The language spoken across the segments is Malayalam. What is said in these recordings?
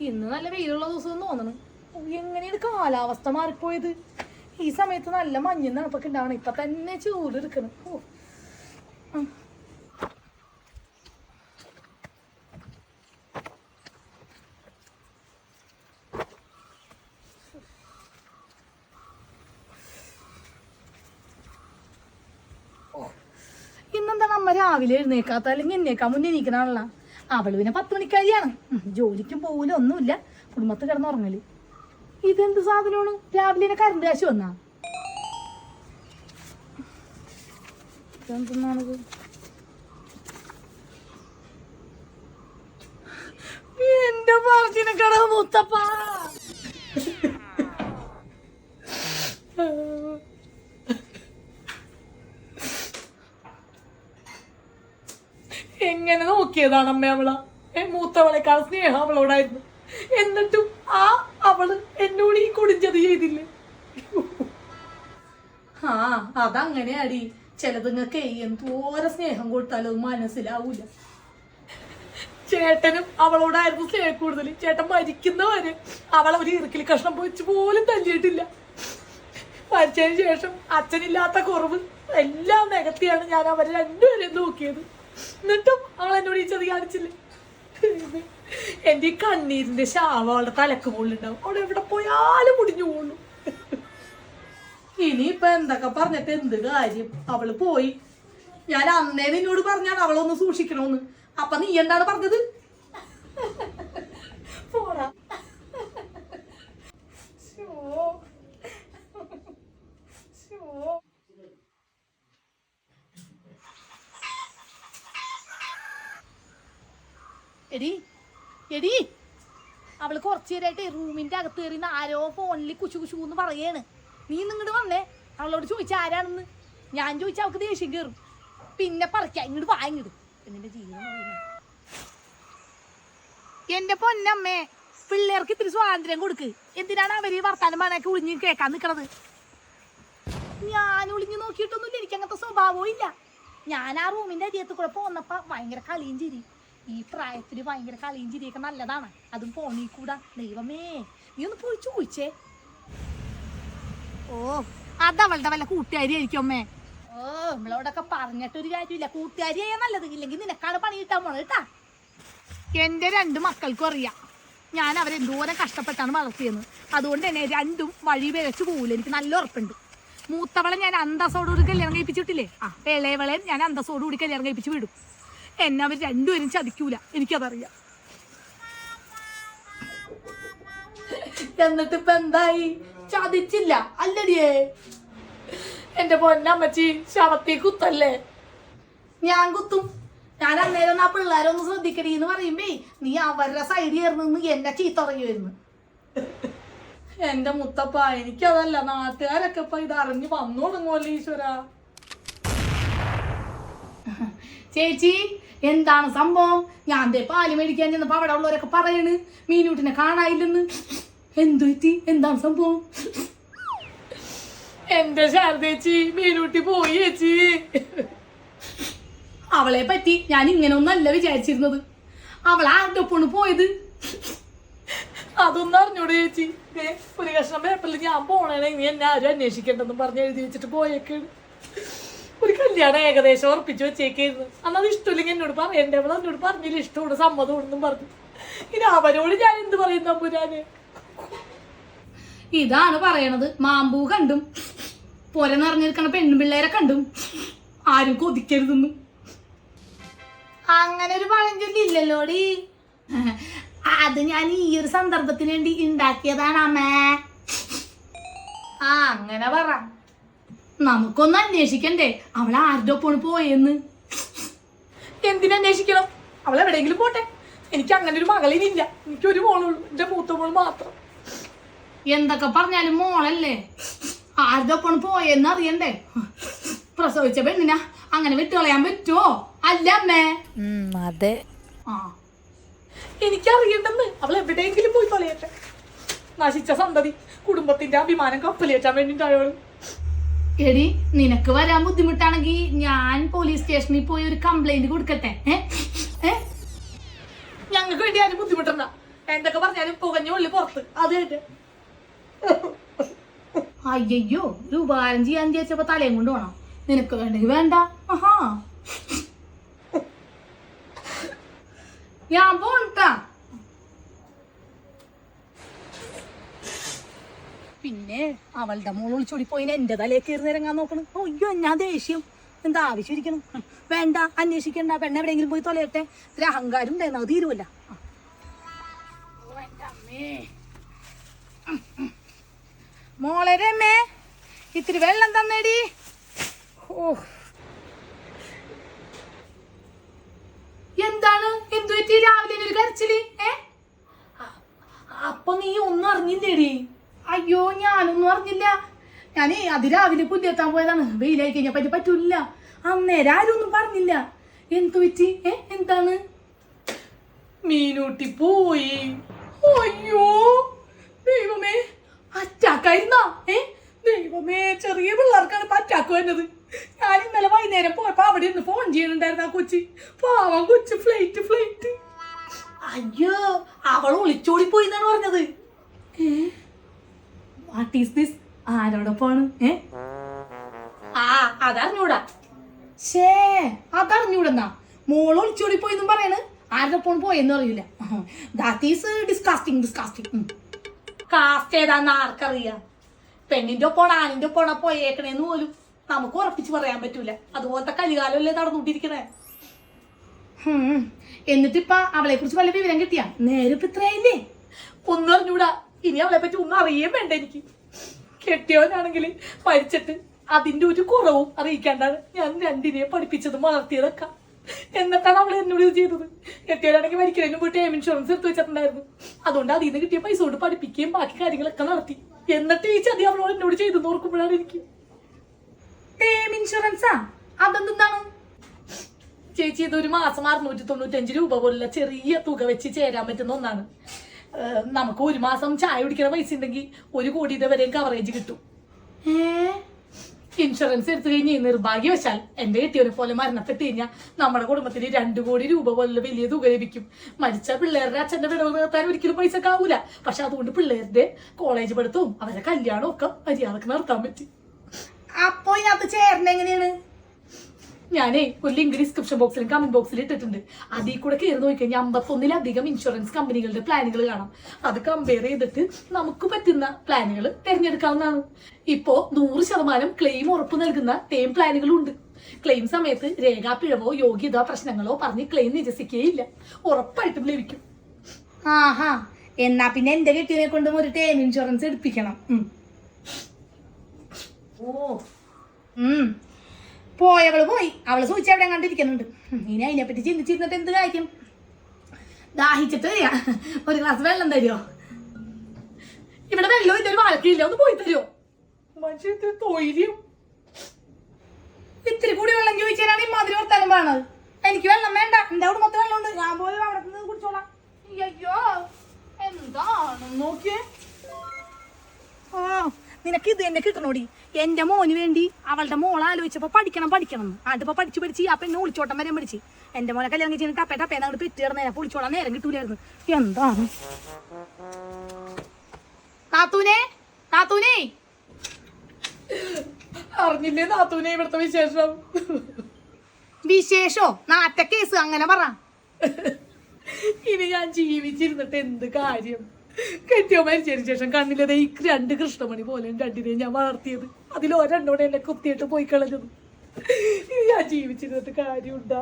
ഇന്ന് നല്ല വെയിലുള്ള ദിവസം തോന്നണം. എങ്ങനെയാണ് കാലാവസ്ഥ മാറിപ്പോയത്? ഈ സമയത്ത് നല്ല മഞ്ഞ തണുപ്പൊക്കെ ഉണ്ടാവണം. ഇപ്പൊ തന്നെ ചൂട് എടുക്കണം. ഓ. ഇന്നെന്താണ് അമ്മ രാവിലെ എഴുന്നേക്കാത്ത? അല്ലെങ്കിൽ എന്നേക്കാൻ മുന്നേ അവൾ പിന്നെ പത്ത് മണിക്കാരിയാണ് ജോലിക്കും പോകില്ല ഒന്നുമില്ല. കുടുംബത്ത് കിടന്നുറങ്ങൽ. ഇതെന്ത് സാധനമാണ്? രാവിലെ കറണ്ട് കാശ് വന്നാ? ഇതെന്തെന്നാണിത്? നോക്കിയതാണ് അമ്മ അവള. മൂത്തവളെക്കാൾ സ്നേഹം അവളോടായിരുന്നു. എന്നിട്ടും ആ അവൾ എന്നോട് ഈ കുടിഞ്ചത് ചെയ്തില്ലേ? ആ അതങ്ങനെ അടി ചിലതുങ്ങൾക്ക് എന്തോരം സ്നേഹം കൊടുത്താലും അത് മനസ്സിലാവൂല. ചേട്ടനും അവളോടായിരുന്നു സ്നേഹം കൂടുതൽ ചേട്ടൻ മരിക്കുന്നവരെ അവൾ ഒരു ഇറുക്കിൽ കഷ്ണം പൊരിച്ച് പോലും തല്ലിയിട്ടില്ല. മരിച്ചതിന് ശേഷം അച്ഛനില്ലാത്ത കുറവ് എല്ലാം നികത്തിയാണ് ഞാൻ അവരെ രണ്ടുപേരെയും നോക്കിയത്. എന്നിട്ടും? അവൾ എന്നോട് ഈ ചതി കാണിച്ചില്ലേ? എന്റെ ഈ കണ്ണീരിന്റെ ശാവ അവളുടെ തലക്ക് മുകളിലുണ്ടാവും അവിടെ എവിടെ പോയാലും മുടിഞ്ഞു പോകുള്ളൂ ഇനിയിപ്പൊ എന്തൊക്കെ പറഞ്ഞിട്ട് എന്ത് കാര്യം? അവൾ പോയി. ഞാൻ അന്നേ നിന്നോട് പറഞ്ഞാണ് അവളൊന്ന് സൂക്ഷിക്കണോന്ന്. അപ്പൊ നീ എന്താണ് പറഞ്ഞത്? പോടാ. എടി എടി. അവൾ കുറച്ചു നേരമായിട്ട് റൂമിന്റെ അകത്ത് കയറി ആരോ ഫോണിൽ കുശു കുശു എന്ന് പറയാണ്. നീ ഇങ്ങോട്ട് വന്നേ? അവളോട് ചോദിച്ച ആരാണെന്ന്? ഞാൻ ചോദിച്ചാൽ അവൾക്ക് ദേഷ്യം കയറും പിന്നെ പറിക്കാം ഇങ്ങോട്ട് വാ ഇങ്ങോട്ട് എന്നെ ജീവിതം. എന്റെ പൊന്നമ്മേ പിള്ളേർക്ക് ഇത്തിരി സ്വാതന്ത്ര്യം കൊടുക്ക്. എന്തിനാണ് അവർ വർത്താനം പറഞ്ഞൊക്കെ ഒളിഞ്ഞ് കേൾക്കാൻ നിൽക്കണത് ഞാൻ ഒളിഞ്ഞു നോക്കിയിട്ടൊന്നുമില്ല എനിക്ക് അങ്ങനത്തെ സ്വഭാവവും ഇല്ല. ഞാൻ ആ റൂമിന്റെ അരിയത്ത് കൂടെ പോന്നപ്പ ഭയങ്കര കളിയും ചിരി ഈ പ്രായത്തിൽ ഭയങ്കര കളിയും ചിരിയൊക്കെ നല്ലതാണ്. അതും പോണീ കൂടാ. ദൈവമേ നീ ഒന്ന് പോയി ചോദിച്ചേ. ഓ അതവളുടെ വല്ല കൂട്ടുകാരി ആയിരിക്കും അമ്മേ. ഓ നമ്മളോടൊക്കെ പറഞ്ഞിട്ടൊരു കാര്യമില്ല. കൂട്ടുകാരിയായ നല്ലത്. ഇല്ലെങ്കിൽ നിനക്കാണ് പണി കിട്ടാൻ പോണത് കേട്ടാ. എന്റെ രണ്ട് മക്കൾക്കും അറിയാം. ഞാൻ അവരെന്തോരം കഷ്ടപ്പെട്ടാണ് വളർത്തിയെന്ന്. അതുകൊണ്ട് തന്നെ രണ്ടും വഴി പിഴച്ചു പോകില്ല എനിക്ക് നല്ല ഉറപ്പുണ്ട്. മൂത്തവളെ ഞാൻ അന്തസ്സോടുകൂടി കല്യാണം കഴിപ്പിച്ചിട്ടില്ലേ ആ ഇളയവളെ ഞാൻ അന്തസ്സോടുകൂടി കല്യാണം കഴിപ്പിച്ച് വിടും. എന്നെ അവർ രണ്ടുപേരും ചതിക്കൂല എനിക്കതറിയാം. എന്നിട്ട് ഇപ്പൊ എന്തായി? ചതിച്ചില്ല. അല്ലടിയേ. എന്റെ പൊന്നമ്മച്ചി ശവത്തി കുത്തല്ലേ? ഞാൻ കുത്തും. ഞാൻ അന്നേരം ആ പിള്ളേരൊന്ന് ശ്രദ്ധിക്കടി എന്ന് പറയുമ്പേ നീ അവരുടെ സൈഡിൽ ചേർന്ന് എന്നെ ചീത്ത തുടങ്ങി വരുന്നു എന്റെ മുത്തപ്പ എനിക്കതല്ല. നാട്ടുകാരൊക്കെ ഇപ്പൊ ഇത് അറിഞ്ഞ് വന്നു തുടങ്ങുമല്ലോ ഈശ്വര. ചേച്ചി എന്താണ് സംഭവം? ഞാൻ ദേ പാൽ മേടിക്കാൻ ചെന്നപ്പോൾ അവിടെ ഉള്ളവരൊക്കെ പറയണ് മീനൂട്ടിനെ കാണാനില്ലെന്ന്. എന്തു പറ്റി? എന്താണ് സംഭവം? എന്റെ ശാരദേച്ചി മീനൂട്ടി പോയി ചേച്ചി. അവളെ പറ്റി ഞാൻ ഇങ്ങനെ ഒന്നല്ല വിചാരിച്ചിരുന്നത്. അവൾ ആരുടെ ഒപ്പാണ് പോയത്? അതൊന്നും അറിഞ്ഞൂടെ ചേച്ചി. ഒരു കഷ്ണം പേപ്പറിൽ ഞാൻ പോണേണെങ്കിൽ എന്നെ ആരും അന്വേഷിക്കണ്ടെന്ന് പറഞ്ഞ് എഴുതി വെച്ചിട്ട് പോയേക്കാണ്. ഒരു കല്യാണം ഏകദേശം ഉറപ്പിച്ചു വെച്ചേക്കായിരുന്നു അന്നത് ഇഷ്ടമില്ലെങ്കിൽ എന്നോട് പറയണ്ടേ അവൾ എന്നോട് പറഞ്ഞില്ല ഇഷ്ടമാണ് സമ്മതമാണെന്നും പറഞ്ഞു. ഇനി അവരോട് ഞാൻ എന്ത് പറയുന്ന പുരാന് ഇതാണ് പറയണത്. മാമ്പൂ കണ്ടും പൊര നിറഞ്ഞിരിക്കണ പെൺപിള്ളേരെ കണ്ടും ആരും കൊതിക്കരുതെന്നും. അങ്ങനെ ഒരു പഴഞ്ചൊല്ലി ഇല്ലല്ലോടി അത് ഞാൻ ഈ ഒരു സന്ദർഭത്തിന് വേണ്ടി ഉണ്ടാക്കിയതാണ് അമ്മേ. ആ അങ്ങനെ പറ. നമുക്കൊന്ന് അന്വേഷിക്കണ്ടേ? അവൾ ആരുടെ ഒപ്പമാണ് പോയെന്ന്? എന്തിനന്വേഷിക്കണം അവൾ എവിടെയെങ്കിലും പോട്ടെ. എനിക്ക് അങ്ങനെ ഒരു മകളിനില്ല. എനിക്കൊരു മോളുള്ളൂ എന്റെ മൂത്ത മോൾ മാത്രം. എന്തൊക്കെ പറഞ്ഞാലും മോളല്ലേ? ആരുടെ ഒപ്പമാണ് പോയെന്ന് അറിയണ്ടേ? പ്രസവിച്ച പെണ്ണിനാ അങ്ങനെ വിട്ടുകളയാൻ പറ്റുമോ അല്ല അമ്മേ? അതെ. ആ. എനിക്കറിയണ്ടെന്ന്. അവൾ എവിടെയെങ്കിലും പോയി തൊലയട്ടെ. നശിച്ച സന്തതി കുടുംബത്തിന്റെ അഭിമാനം കപ്പലേറ്റാൻ വേണ്ടിട്ടായോൾ എടി നിനക്ക് വരാൻ ബുദ്ധിമുട്ടാണെങ്കിൽ ഞാൻ പോലീസ് സ്റ്റേഷനിൽ പോയി ഒരു കംപ്ലൈന്റ് കൊടുക്കട്ടെ. ഞങ്ങൾക്ക് വേണ്ടി ആരും ബുദ്ധിമുട്ടണ്ട. എന്തൊക്കെ പറഞ്ഞാലും പുകഞ്ഞ ഉള്ളി പുറത്ത്. അത് അയ്യോ ഒരു ഉപകാരം ചെയ്യാൻ വിചാരിച്ചപ്പോ തലയും കൊണ്ട് വേണം നിനക്ക് വേണ്ടെങ്കിൽ വേണ്ട. ആഹാ. ഞാൻ പോണ്ടാ പിന്നെ അവളുടെ മോൾ വിളിച്ചോടി പോയി എന്റെ തലേ കയറി ഇറങ്ങാൻ നോക്കണം. അയ്യോ ഞാൻ ദേഷ്യം. എന്താ ആവശ്യം വേണ്ട അന്വേഷിക്കണ്ട. പെണ്ണ എവിടെയെങ്കിലും പോയി തൊലയട്ടെ. ഇത്ര അഹങ്കാരം ഉണ്ടായിരുന്നു അത് തീരുമല്ല. മോളെ രമേ ഇത്തിരി വെള്ളം തന്നേടി. ഓ. എന്താണ്? എന്തു പറ്റി രാവിലെ ഒരു കരച്ചിൽ? ഏ? അപ്പൊ നീ ഒന്നും അറിഞ്ഞില്ലേടി? അയ്യോ ഞാനൊന്നും അറിഞ്ഞില്ല. ഞാൻ അതിരാവിലെ പുല്ലെത്താൻ പോയതാണ്. വെയിലായി കഴിഞ്ഞാൽ പറ്റി പറ്റൂല. അന്നേരം ആരും ഒന്നും പറഞ്ഞില്ല. എന്തു പറ്റി? ഏ എന്താണ്? മീനൂട്ടി പോയി. അയ്യോ ദൈവമേ. അറ്റാക്കായിരുന്നാ? ഏ ദൈവമേ ചെറിയ പിള്ളേർക്കാണ് ഇപ്പൊ അറ്റാക്ക് വരുന്നത്. ഞാൻ ഇന്നലെ വൈകുന്നേരം പോയപ്പോ അവിടെ ഇരുന്ന് ഫോൺ ചെയ്യണുണ്ടായിരുന്നു ആ കൊച്ചി. പാവം കൊച്ചു ഫ്ലൈറ്റ് ഫ്ലൈറ്റ് അയ്യോ അവൾ ഒളിച്ചോടി പോയി എന്നാണ് പറഞ്ഞത്. ഏ? വാട്ട് ഈസ് ദിസ് ആരോടൊപ്പാണ് ഏ? ആ അതറിഞ്ഞൂടാ. ഷേ അതറിഞ്ഞൂടെന്നാ. മോൾ ഒളിച്ചോടി പോയി എന്നും പറയണ്. ആരോടൊപ്പം പോയെന്ന് അറിയില്ല. ഡിസ്കാസ്റ്റിംഗ് ഡിസ്കാസ്റ്റിംഗ് കാസ്റ്റ് ഏതാന്ന് ആർക്കറിയാം? പെണ്ണിന്റെ ഒപ്പം ആണിന്റെ ഒപ്പം പോയേക്കണേന്ന് പോലും നമുക്ക് ഉറപ്പിച്ച് പറയാൻ പറ്റൂല. അതുപോലത്തെ കലികാലമല്ലേ നടന്നുകൊണ്ടിരിക്കണേ. എന്നിട്ടിപ്പ അവളെ കുറിച്ച് വല്ല വിവരം കിട്ടിയാ? നേരെ ഇപ്പൊ ഇത്രയായില്ലേ ഒന്നും അറിഞ്ഞൂടാ ഇനി അവളെ പറ്റി ഒന്നും അറിയേ വേണ്ട എനിക്ക്. കെട്ടിയവനാണെങ്കിൽ മരിച്ചിട്ട് അതിന്റെ ഒരു കുറവും അറിയിക്കാണ്ടാണ് ഞാൻ രണ്ടിനെ പഠിപ്പിച്ചതും വളർത്തിയതൊക്കെ എന്നിട്ടാണ് അവൾ എന്നോട് ഇത് ചെയ്തത്. കെട്ടിയവനാണെങ്കിൽ മരിക്കുന്നതിന് പോയി ടൈം ഇൻഷുറൻസ് എടുത്ത് വെച്ചിട്ടുണ്ടായിരുന്നു. അതുകൊണ്ട് അതിൽ നിന്ന് കിട്ടിയ പൈസ കൊണ്ട് പഠിപ്പിക്കുകയും ബാക്കി കാര്യങ്ങളൊക്കെ നടത്തി. എന്നിട്ട് ഈ ചതി അവളോട് എന്നോട് ചെയ്തെന്ന് ഓർക്കുമ്പോഴാണ് എനിക്ക്. ടേം ഇൻഷുറൻസാ അതെന്താണ്? ചേച്ചി ഇത് ഒരു മാസം അറുന്നൂറ്റി തൊണ്ണൂറ്റഞ്ച് രൂപ പോലുള്ള ചെറിയ തുക വെച്ച് ചേരാൻ പറ്റുന്ന ഒന്നാണ്. നമുക്ക് ഒരു മാസം ചായ കുടിക്കുന്ന പൈസ ഉണ്ടെങ്കിൽ ഒരു കോടിയുടെ വരെയും കവറേജ് കിട്ടും. ഇൻഷുറൻസ് എടുത്തു കഴിഞ്ഞ് നിർഭാഗ്യവശാൽ എന്റെ കെട്ടിയവനെ പോലെ മരണപ്പെട്ട് കഴിഞ്ഞാൽ നമ്മുടെ കുടുംബത്തിന് രണ്ടു കോടി രൂപ പോലുള്ള വലിയ തുക ലഭിക്കും. മരിച്ച പിള്ളേരുടെ അച്ഛന്റെ വിടവ് നിർത്താൻ ഒരിക്കലും പൈസ ആവൂല. പക്ഷെ അതുകൊണ്ട് പിള്ളേരുടെ കോളേജ് പഠിത്തവും അവരുടെ കല്യാണവും ഒക്കെ മര്യാദയ്ക്ക് നടത്താൻ പറ്റി. അപ്പോ ഇതിനകത്ത് ചേർന്ന എങ്ങനെയാണ്? ഞാനേ ഒരു ലിങ്ക് ഡിസ്ക്രിപ്ഷൻ ബോക്സിലും കമന്റ് ബോക്സിൽ ഇട്ടിട്ടുണ്ട്. അതിൽ കൂടെ കയറി നോക്കിക്കഴിഞ്ഞാൽ അമ്പത്തൊന്നിലധികം ഇൻഷുറൻസ് കമ്പനികളുടെ പ്ലാനുകൾ കാണാം. അത് കമ്പയർ ചെയ്തിട്ട് നമുക്ക് പറ്റുന്ന പ്ലാനുകൾ തിരഞ്ഞെടുക്കാവുന്നതാണ്. ഇപ്പോ നൂറ് ശതമാനം ക്ലെയിം ഉറപ്പ് നൽകുന്ന ടേം പ്ലാനുകളും ഉണ്ട്. ക്ലെയിം സമയത്ത് രേഖാപ്പിഴവോ യോഗ്യത പ്രശ്നങ്ങളോ പറഞ്ഞ് ക്ലെയിം നിരസിക്കുകയില്ല. ഉറപ്പായിട്ടും ലഭിക്കും. ആഹാ എന്നാ പിന്നെ എന്റെ കെട്ടിനെ കൊണ്ടും ഒരു ടേം ഇൻഷുറൻസ് എടുപ്പിക്കണം. ഓ. ഉം. പോയവൾ പോയി. അവൾ സൂചിച്ച് അവിടെ കണ്ടിരിക്കുന്നുണ്ട്. ഇനി അതിനെപ്പറ്റി ചിന്തിച്ചിരുന്നിട്ട് എന്ത് കാര്യം? ദാഹിച്ചിട്ട് വരിക. ഒരു ഗ്ലാസ് വെള്ളം തരുമോ ഇവിടെ വെള്ളം ഇല്ല ഒരു വാഴക്കില്ല ഒന്ന് പോയി തരുമോ തൊയിര്യം. ഇത്തിരി കൂടി വെള്ളം ചോദിച്ചാലാണ് ഈ മധുര വർത്താനം വേണത് എനിക്ക് വെള്ളം വേണ്ട. എന്റെ അവിടെ മൊത്തം വെള്ളം ഉണ്ട് ഞാൻ പോയി അവിടെ നിന്ന് കുടിച്ചോളാം. അയ്യോ എന്താണ് നോക്കിയേ. ആ നിനക്ക് ഇത് തന്നെ കിട്ടണോടി? എന്റെ മോന് വേണ്ടി അവളുടെ മോൾ ആലോചിച്ചപ്പോ പഠിക്കണം പഠിക്കണം. എന്ന് അതിപ്പോ പഠിച്ചു പഠിച്ച് ആ പെണ്ണ് ഒളിച്ചോട്ടം വരെ പഠിച്ച്. എന്റെ മോനെ കല്യാണം ചെയ്യുന്ന ടപ്പേ ടപ്പേ അങ്ങോട്ട് പെറ്റ് കിടന്നേനെ പൊളിച്ചോളാൻ നേരം കിട്ടൂലായിരുന്നു. എന്താണ്? അറിഞ്ഞില്ലേ നാത്തൂനെ ഇവിടുത്തെ വിശേഷം? വിശേഷോ? നാറ്റ കേസ് അങ്ങനെ പറ. ഇനി ഞാൻ ജീവിച്ചിരുന്നിട്ട് എന്ത് കാര്യം? കെട്ടിയോ മരിച്ചതിന് ശേഷം കണ്ണിലത് ഈ രണ്ട് കൃഷ്ണമണി പോലെ രണ്ടിനെ ഞാൻ വളർത്തിയത്. അതിൽ ഒരെണ്ണോടെ എന്നെ കുത്തിയിട്ട് പോയി കളഞ്ഞത്. ഇനി ഞാൻ ജീവിച്ചിരുന്നിട്ട് കാര്യമുണ്ടാ.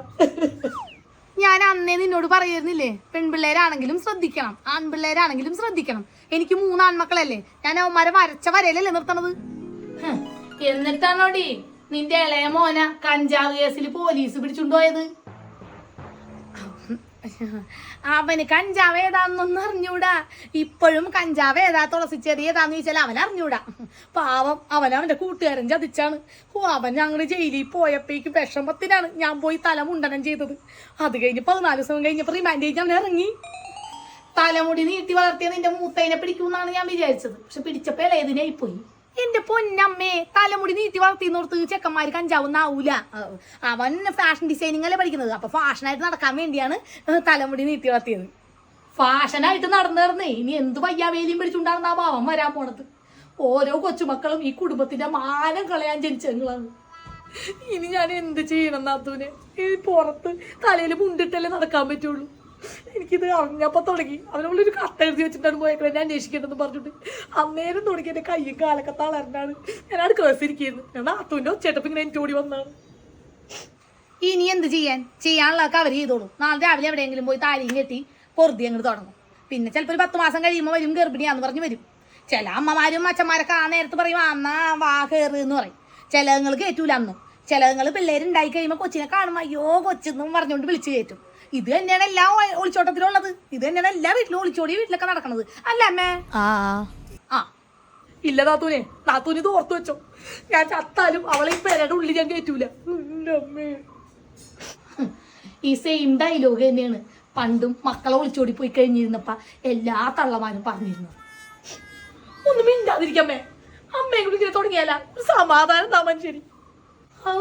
ഞാൻ അന്നേ നിന്നോട് പറയുന്നില്ലേ പെൺപിള്ളേരാണെങ്കിലും ശ്രദ്ധിക്കണം ആൺപിള്ളേരാണെങ്കിലും ശ്രദ്ധിക്കണം. എനിക്ക് മൂന്ന് ആൺമക്കളല്ലേ ഞാൻ അവന്മാരെ വരച്ച വരയിലല്ലേ നിർത്തണത്? എന്നിട്ടാണോടി നിന്റെ ഇളയ മോന കഞ്ചാവ് കേസിൽ പോലീസ് പിടിച്ചുകൊണ്ടുപോയത് അവന് കഞ്ചാവ് ഏതാന്നൊന്നും അറിഞ്ഞൂടാ. ഇപ്പോഴും കഞ്ചാവ് ഏതാ തുളസിച്ചെടി ഏതാന്ന് ചോദിച്ചാൽ അവൻ അറിഞ്ഞൂടാ. പാവം അവൻ അവന്റെ കൂട്ടുകാരൻ ചതിച്ചാണ്. ഓ അവൻ ഞങ്ങൾ ജയിലിൽ പോയപ്പോഴേക്ക് വിഷമത്തിനാണ് ഞാൻ പോയി തല മുണ്ടനം ചെയ്തത്. അത് കഴിഞ്ഞ് പതിനാല് ദിവസം കഴിഞ്ഞപ്പോൾ റിമാൻഡ് ചെയ്ത് അവൻ ഇറങ്ങി. തലമുടി നീട്ടി വളർത്തിയ നിന്റെ മൂത്തതിനെ പിടിക്കുമെന്നാണ് ഞാൻ വിചാരിച്ചത്. പക്ഷെ പിടിച്ചപ്പോ ഇളയതിനായി പോയി എന്റെ പൊന്നമ്മേ തലമുടി നീട്ടി വളർത്തിന്നോർത്ത് ചെക്കന്മാര് കഞ്ചാവുന്ന ആവൂല അവൻ ഫാഷൻ ഡിസൈനിങ് അല്ലേ പഠിക്കുന്നത്. അപ്പൊ ഫാഷനായിട്ട് നടക്കാൻ വേണ്ടിയാണ് തലമുടി നീട്ടി വളർത്തിയത്. ഫാഷനായിട്ട് നടന്നു നടന്നേ ഇനി എന്ത് വയ്യാവേലിയും പിടിച്ചുണ്ടാകുന്ന ആ ഭാവം വരാൻ പോണത്. ഓരോ കൊച്ചുമക്കളും ഈ കുടുംബത്തിന്റെ മാനം കളയാൻ ജനിച്ചങ്ങളാണ് ഇനി ഞാൻ എന്ത് ചെയ്യണം നാത്തൂനെ ഈ പുറത്ത് തലയിൽ മുണ്ടിട്ടല്ലേ നടക്കാൻ പറ്റുള്ളൂ. എനിക്കിത് അറിഞ്ഞപ്പോൾ തുടങ്ങി. അവനോടൊരു കത്ത് എഴുതി വെച്ചിട്ടാണ് പോയേക്കണേ. ഞാൻ അന്വേഷിക്കേണ്ടതെന്ന് പറഞ്ഞിട്ട് അന്നേരം തുടങ്ങി എന്റെ കയ്യും കാലൊക്കെ തളർന്നാണ് ഞാൻ കേസിരിക്കുന്നു ഞാൻ നാത്തൂന്റെ ഒച്ചേട്ടപ്പ് ഇങ്ങനെ എനിക്ക് ഓടി വന്നാണ് ഇനി എന്ത് ചെയ്യാൻ? ചെയ്യാനുള്ളതൊക്കെ അവർ ചെയ്തോളൂ. നാളെ രാവിലെ എവിടെയെങ്കിലും പോയി താലിയും കെട്ടി പൊറുതി അങ്ങോട്ട് തുടങ്ങും. പിന്നെ ചിലപ്പോൾ ഒരു പത്ത് മാസം കഴിയുമ്പോൾ വരും ഗർഭിണിയാന്ന് പറഞ്ഞ് വരും. ചില അമ്മമാരും അച്ഛന്മാരൊക്കെ ആ നേരത്ത് പറയും അന്നാ വാ കയറ് എന്ന് പറയും. ചിലങ്ങൾ കയറ്റൂല അന്ന്. ചിലങ്ങൾ പിള്ളേരുണ്ടായി കഴിയുമ്പോൾ കൊച്ചിനെ കാണുമ്പോൾ അയ്യോ കൊച്ചെന്നും പറഞ്ഞുകൊണ്ട് വിളിച്ചു കയറ്റും ഇത് തന്നെയാണ് എല്ലാ ഒളിച്ചോട്ടത്തിലും ഒളിച്ചോട്ടത്തിലുള്ളത്. ഇത് തന്നെയാണ് എല്ലാ വീട്ടിലും ഒളിച്ചോടി വീട്ടിലൊക്കെ നടക്കണത്. അല്ല അമ്മേ? ആ. ആ. ഇല്ല താത്തൂനെ. താത്തൂന് ഇത് ഓർത്തു വെച്ചോ. ഞാൻ ചത്താലും അവളെ ഈ പേരുടെ ഉള്ളിൽ ഞാൻ കയറ്റൂല. ഈ സെയിം ഡയലോഗ് തന്നെയാണ് പണ്ടും മക്കളെ ഒളിച്ചോടി പോയി കഴിഞ്ഞിരുന്നപ്പ എല്ലാ തള്ളമാരും പറഞ്ഞിരുന്നു ഒന്നും മിണ്ടാതിരിക്കമ്മേ അമ്മയെ കൂടി ഇങ്ങനെ തുടങ്ങിയാല. ഒരു സമാധാനം താമൻ ശരി. ഓ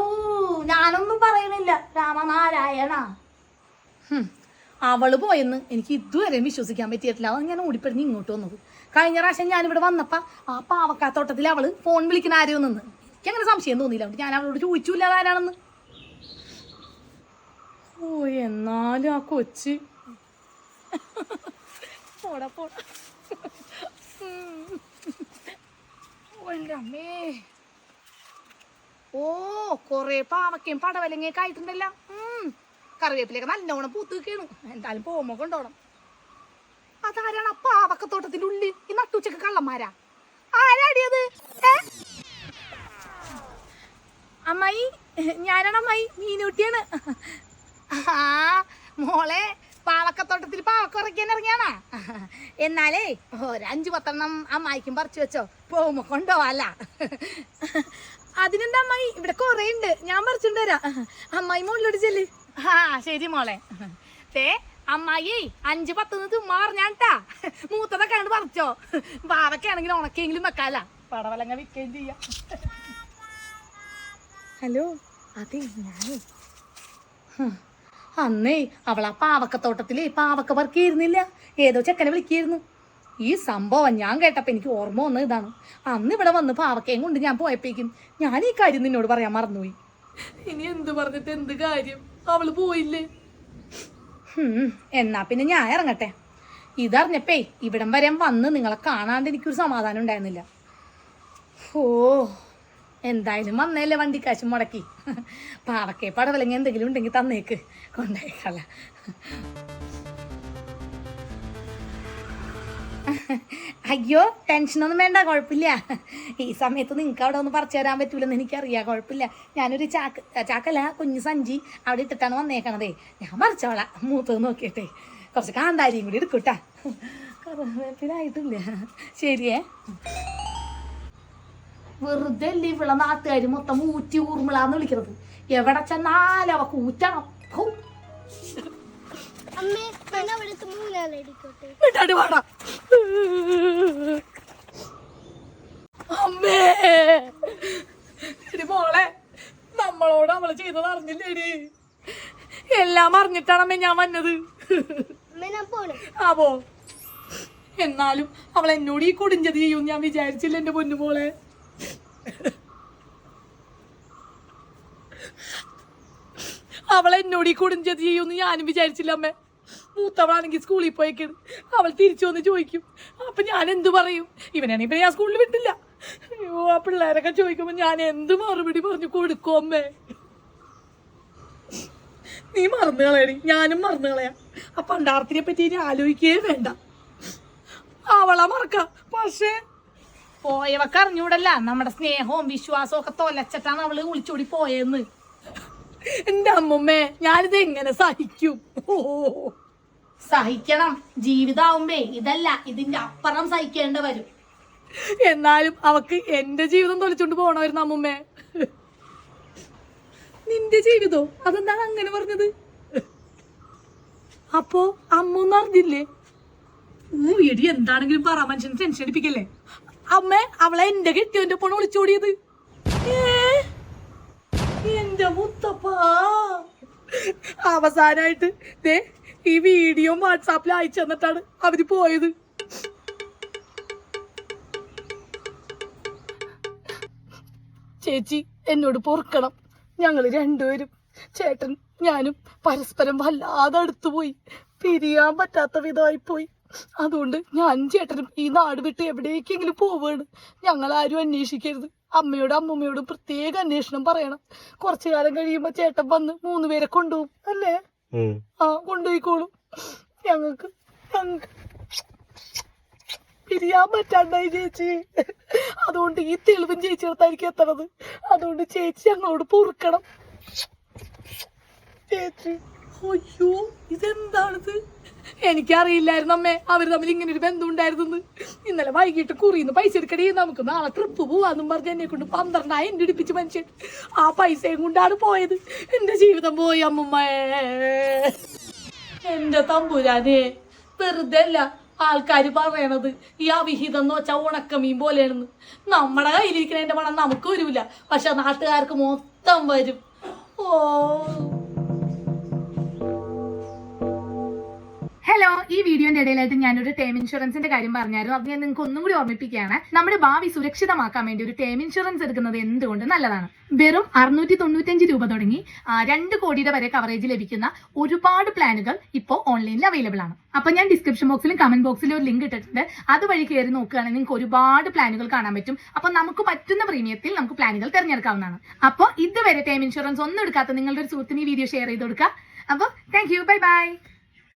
ഞാനൊന്നും പറയണില്ല. രാമനാരായണ. അവൾ പോയെന്ന് എനിക്ക് ഇതുവരെയും വിശ്വസിക്കാൻ പറ്റിയിട്ടില്ല. അത് ഞാൻ ഓടിപ്പടിഞ്ഞ് ഇങ്ങോട്ട് വന്നത്. കഴിഞ്ഞ പ്രാവശ്യം ഞാനിവിടെ വന്നപ്പോൾ ആ പാവക്കാത്തോട്ടത്തിൽ അവൾ ഫോൺ വിളിക്കുന്ന ആരോ നിന്ന് എനിക്ക് അങ്ങനെ സംശയം തോന്നിയില്ല. ഞാൻ അവളോട് ചോദിച്ചില്ല ആരാണെന്ന്. ഓ എന്നാലും ആ കൊച്ച്. പോടാ പോടാ. ഓ, കൊറേ പാവക്കയും പടവലങ്ങയൊക്കെ ആയിട്ടുണ്ടല്ലോ. കറിവേപ്പിലൊക്കെ നല്ലോണം പൂത്ത് നിൽക്കുകയാണ് എന്തായാലും പോകുമ്പോ കൊണ്ടോണം. അതാരാണ് ആ പാവക്കത്തോട്ടത്തിന്റെ ഉള്ളിൽ? ഈ നട്ടുച്ചക്ക് കള്ളന്മാരാ? ആരാടിയത്? അമ്മായി ഞാനാണ് അമ്മായി. മീനൂട്ടിയാണ്. ആ മോളെ പാവക്കത്തോട്ടത്തിൽ പാവക്ക ഉറക്കാൻ ഇറങ്ങിയാണാ? എന്നാലേ ഒരഞ്ചു പത്തെണ്ണം അമ്മായിക്കും പറിച്ചു വെച്ചോ. പോകുമ്പോ കൊണ്ടുപോവാല്ല. അതിനെന്താ അമ്മായി? ഇവിടെ കൊറേ ഉണ്ട്. ഞാൻ പറിച്ചുകൊണ്ട് വരാം. അമ്മായി മുകളിലോട്ട് ചെല്ല്. ആ ശരി മോളെ. തേ അമ്മായി അഞ്ച് പത്തുനിന്ന് ചുമ്മാ പറഞ്ഞാട്ടാ. മൂത്തതൊക്കെ കണ്ട് പറിച്ചോ. പാവക്കാണെങ്കിൽ ഉണക്കെങ്കിലും വെക്കാല. പടവലങ്ങ വിൽക്കുകയും ചെയ്യാം. ഹലോ അതെ ഞാനേ. അന്നേ അവളാ പാവക്കത്തോട്ടത്തിൽ പാവക്ക പറക്കിയിരുന്നില്ല. ഏതോ ചെക്കനെ വിളിക്കായിരുന്നു. ഈ സംഭവം ഞാൻ കേട്ടപ്പോ എനിക്ക് ഓർമ്മ വന്ന ഇതാണ്. അന്ന് ഇവിടെ വന്ന് പാവക്കയും കൊണ്ട് ഞാൻ പോയപ്പോഴേക്കും ഞാൻ ഈ കാര്യം നിന്നോട് പറയാൻ മറന്നുപോയി. ഇനി എന്ത് പറഞ്ഞിട്ട് എന്ത് കാര്യം? അവൾ പോയില്ലേ? എന്നാ പിന്നെ ഞാൻ ഇറങ്ങട്ടെ. ഇതറിഞ്ഞപ്പേ ഇവിടം വരെ വന്ന് നിങ്ങളെ കാണാണ്ട് എനിക്കൊരു സമാധാനം ഉണ്ടായിരുന്നില്ല. ഓ എന്തായാലും വന്നല്ലേ വണ്ടി കാശ് മുടക്കി പാവക്കേ പടവലങ്ങ എന്തെങ്കിലും ഉണ്ടെങ്കിൽ തന്നേക്ക്. കൊണ്ടേക്കല്ല. അയ്യോ ടെൻഷനൊന്നും വേണ്ട കുഴപ്പമില്ല. ഈ സമയത്ത് നിങ്ങൾക്ക് അവിടെ ഒന്ന് പറിച്ചു തരാൻ പറ്റൂലെന്ന് എനിക്കറിയാം കുഴപ്പമില്ല. ഞാനൊരു ചാക്ക് ചാക്കല്ല കുഞ്ഞു സഞ്ചി അവിടെ ഇട്ടിട്ടാണ് വന്നേക്കണതേ. ഞാൻ പറിച്ചോളാം മൂത്തത് നോക്കിയിട്ടേ. കുറച്ച് കാന്താരിയും കൂടി എടുക്കൂട്ടാ. കറിവേപ്പിലായിട്ടില്ല. ശരിയേ. വെറുതെ അല്ലേ ഇവിടെ നാട്ടുകാർ മൊത്തം ഊറ്റി ഊർമിളാന്ന് വിളിക്കുന്നത് എവിടെ ചെന്നാലും അവ കൂറ്റണം. അമ്മേ മോളെ നമ്മളോട് നമ്മൾ ചെയ്തത് അറിഞ്ഞില്ലേടി? എല്ലാം അറിഞ്ഞിട്ടാണമ്മേ ഞാൻ വന്നത്. അപ്പോ എന്നാലും അവൾ എന്നോട് ഈ കുടിഞ്ചത് ചെയ്യും ഞാൻ വിചാരിച്ചില്ല എന്റെ പൊന്നുമോളെ അവൾ എന്നോട് ഈ കുടിഞ്ചത് ചെയ്യുമെന്ന് ഞാനും വിചാരിച്ചില്ല അമ്മേ. മൂത്തവളാണെങ്കിൽ സ്കൂളിൽ പോയേക്കാണ് അവൾ തിരിച്ചു വന്ന് ചോദിക്കും അപ്പം ഞാൻ എന്ത് പറയും? ഇവനാണെങ്കിൽ ഇപ്പൊ ഞാൻ സ്കൂളിൽ വിട്ടില്ല. അയ്യോ ആ പിള്ളേരൊക്കെ ചോദിക്കുമ്പോൾ ഞാൻ എന്ത് മറുപടി പറഞ്ഞു കൊടുക്കും അമ്മേ? നീ മറന്നു കളയണി ഞാനും മറന്നു കളയാം. ആ പണ്ടാർത്തിനെ പറ്റി ഇനി ആലോചിക്കുകയേ വേണ്ട. അവളെ മറക്കാം പക്ഷേ പോയവക്ക് അറിഞ്ഞൂടല്ല നമ്മുടെ സ്നേഹവും വിശ്വാസവും ഒക്കെ തൊലച്ചിട്ടാണ് അവൾ വിളിച്ചോടി പോയെന്ന്. എന്റെ അമ്മുമ്മേ ഞാനിത് എങ്ങനെ സഹിക്കും? ഓ സഹിക്കണം. ജീവിതാവുമ്പേ ഇതല്ല ഇതിന്റെ അപ്പുറം സഹിക്കേണ്ട വരും. എന്നാലും അവക്ക് എന്റെ ജീവിതം തൊലിച്ചോണ്ട് പോണമായിരുന്നു അമ്മുമ്മേ. നിന്റെ ജീവിതോ? അതെന്താണ് അങ്ങനെ പറഞ്ഞത്? അപ്പോ അമ്മൂന്ന് അറിഞ്ഞില്ലേ? ഊ എടി എന്താണെങ്കിലും പറ മനുഷ്യന് ടെൻഷൻ അടിപ്പിക്കല്ലേ? അമ്മ അവളെ എന്റെ കെട്ടിയവന്റെ ഒപ്പം ഒളിച്ചോടിയത്. ഏ? എന്റെ മുത്തപ്പാ. അവസാനായിട്ട് ദേ ഈ വീഡിയോ വാട്സാപ്പിൽ അയച്ചു തന്നിട്ടാണ് അവർ പോയത്. ചേച്ചി എന്നോട് പൊറുക്കണം. ഞങ്ങൾ രണ്ടുപേരും. ചേട്ടൻ ഞാനും പരസ്പരം വല്ലാതെ അടുത്തുപോയി. പിരിയാൻ പറ്റാത്ത വിധമായി പോയി അതുകൊണ്ട് ഞാനും ചേട്ടനും ഈ നാട് വിട്ട് എവിടേക്കെങ്കിലും പോവുകയാണ് ഞങ്ങൾ ആരും അന്വേഷിക്കരുത്. അമ്മയോടും അമ്മൂമ്മയോടും പ്രത്യേക അന്വേഷണം പറയണം. കുറച്ചു കാലം കഴിയുമ്പോൾ ചേട്ടൻ വന്ന് മൂന്ന് പേരെ കൊണ്ടുപോകും. അല്ലേ? ആ കൊണ്ടുപോയിക്കോളും. ഞങ്ങൾക്ക് പിരിയാൻ പറ്റാണ്ടായി ചേച്ചി. അതുകൊണ്ട് ഈ തെളിവും ചേച്ചി അടുത്തായിരിക്കും എത്തണത്. അതുകൊണ്ട് ചേച്ചി ഞങ്ങളോട് പൊറുക്കണം. ചേച്ചി അയ്യോ ഇതെന്താണിത്? എനിക്കറിയില്ലായിരുന്നു അമ്മേ. അവർ തമ്മിൽ ഇങ്ങനെ ഒരു ബന്ധം ഉണ്ടായിരുന്നു ഇന്നലെ വൈകിട്ട് കുറിന്ന് പൈസ എടുക്കണേ നമുക്ക് നാളെ ട്രിപ്പ് പോവാന്നും പറഞ്ഞ് എന്നെ കൊണ്ട് പന്ത്രണ്ടായിരം ഇടിപ്പിച്ച് മനുഷ്യൻ. ആ പൈസയും കൊണ്ടാണ് പോയത്. എന്റെ ജീവിതം പോയി അമ്മമ്മേ. എന്റെ തമ്പുരാനെ വെറുതെ അല്ല ആൾക്കാർ പറയണത്. ഈ അവിഹിതം എന്ന് വെച്ചാൽ ഉണക്കമീൻ പോലെയാണെന്ന്. നമ്മുടെ കയ്യിലിരിക്കുന്നതിന്റെ പണം നമുക്ക് വരില്ല പക്ഷെ നാട്ടുകാർക്ക് മൊത്തം വരും. ഓ. ഹലോ ഈ വീഡിയോന്റെ ഇടയിലായിട്ട് ഞാനൊരു ടേം ഇൻഷുറൻസിന്റെ കാര്യം പറഞ്ഞായിരുന്നു. അത് ഞാൻ നിങ്ങൾക്ക് ഒന്നും കൂടി ഓർമ്മിപ്പിക്കുകയാണ്. നമ്മുടെ ഭാവി സുരക്ഷിതമാക്കാൻ വേണ്ടി ഒരു ടേം ഇൻഷുറൻസ് എടുക്കുന്നത് എന്തുകൊണ്ട് നല്ലതാണ്? വെറും അറുന്നൂറ്റി തൊണ്ണൂറ്റഞ്ച് രൂപ തുടങ്ങി രണ്ട് കോടിയുടെ വരെ കവറേജ് ലഭിക്കുന്ന ഒരുപാട് പ്ലാനുകൾ ഇപ്പോൾ ഓൺലൈനിൽ അവൈലബിൾ ആണ്. അപ്പൊ ഞാൻ ഡിസ്ക്രിപ്ഷൻ ബോക്സിലും കമന്റ് ബോക്സിലും ഒരു ലിങ്ക് ഇട്ടിട്ടുണ്ട്. അതുവഴി കയറി നോക്കുകയാണെങ്കിൽ നിങ്ങൾക്ക് ഒരുപാട് പ്ലാനുകൾ കാണാൻ പറ്റും. അപ്പൊ നമുക്ക് പറ്റുന്ന പ്രീമിയത്തിൽ നമുക്ക് പ്ലാനുകൾ തിരഞ്ഞെടുക്കാവുന്നതാണ്. അപ്പോൾ ഇതുവരെ ടേം ഇൻഷുറൻസ് ഒന്നും എടുക്കാത്ത നിങ്ങളുടെ ഒരു സുഹൃത്തിന് ഈ വീഡിയോ ഷെയർ ചെയ്ത് കൊടുക്കുക. അപ്പോൾ താങ്ക് യു ബൈ ബൈ